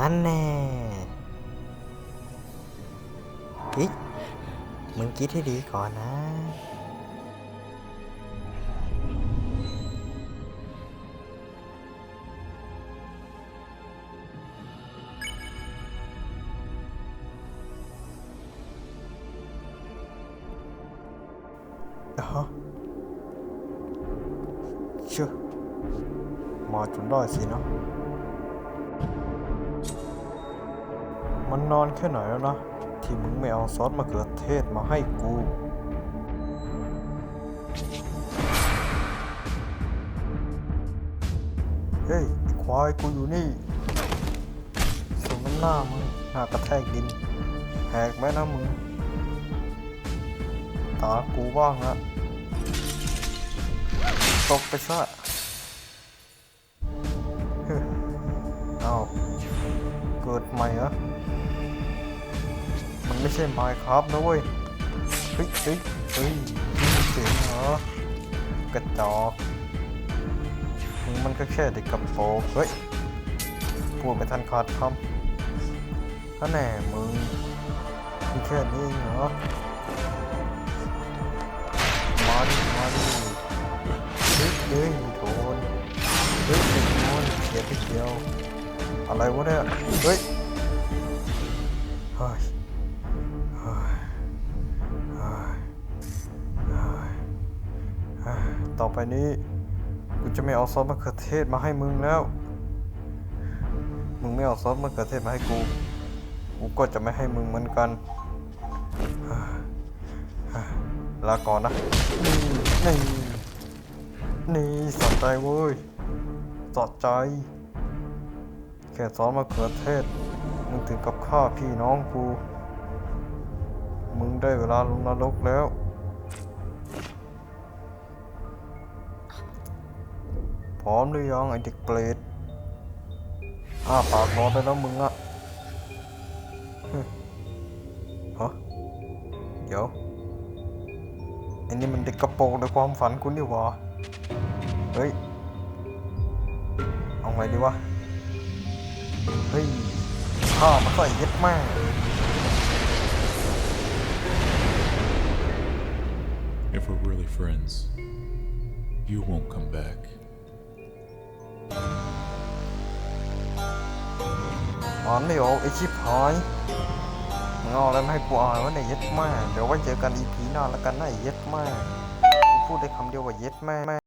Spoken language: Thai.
อันแน่กิดมึงคิดให้ดีก่อนนะฮะเชื่อมาจนได้สินะ มันนานแค่ไหนแล้วนะ ที่มึงไม่เอาซอสมะเขือเทศมาให้กู เฮ้ยควายกูอยู่นี่สมน้ำหน้ามึงหน้ากระแทกดิน แหกไหมนะมึง ตากูบ้างนะตกไปซะ กิดใหม่เหรอ มันไม่ใช่ไมค์ครับนะเว้ย เฮ้ยเฮ้ยเฮ้ยเสียงเหรอกระจอกมึงมันก็แค่เด็กกระโปงเฮ้ยพูดไม่ทันขาดคำถ้าแน่มึงมีแค่นี้เหรอมาดิมาดิเฮ้ยเฮ้ยโดนเฮ้ยโดนเขียนไปเดียว อะไรวะเนี่ย เฮ้ย เฮ้ย เฮ้ย เฮ้ย เฮ้ย ต่อไปนี้ กูจะไม่เอาซอสมะเขือเทศมาให้มึงแล้ว มึงไม่เอาซอสมะเขือเทศมาให้กู กูก็จะไม่ให้มึงเหมือนกันลาก่อนนะ นี่ นี่นี่สะใจเว้ยสะใจ ค่ซอสมะเขือเทศ มึงถึงกับฆ่าพี่น้องกู มึงได้เวลาลงนรกแล้ว พร้อมหรือยังไอเด็กเปรตอ้าปากรอได้แล้วมึงอะฮะเดี๋ยวอ้นี่มันเด็กกระโปรงในความฝันกูนี่หว่า เฮ้ย เอาไงดีวะ เฮ้ยข้ามันก็ไอ้เย็ดแม่ If we're really friends, you won't come back. อ่านไม่ออกไอชิบหายมึงเอาอะไรมาให้กูอ่านวะเนี่ยเย็ดแม่เดี๋ยวไว้เจอกันอีพีหน้าแล้วกันนะไอ้เย็ดแม่กูพูดได้คำเดียวว่าเย็ดแม่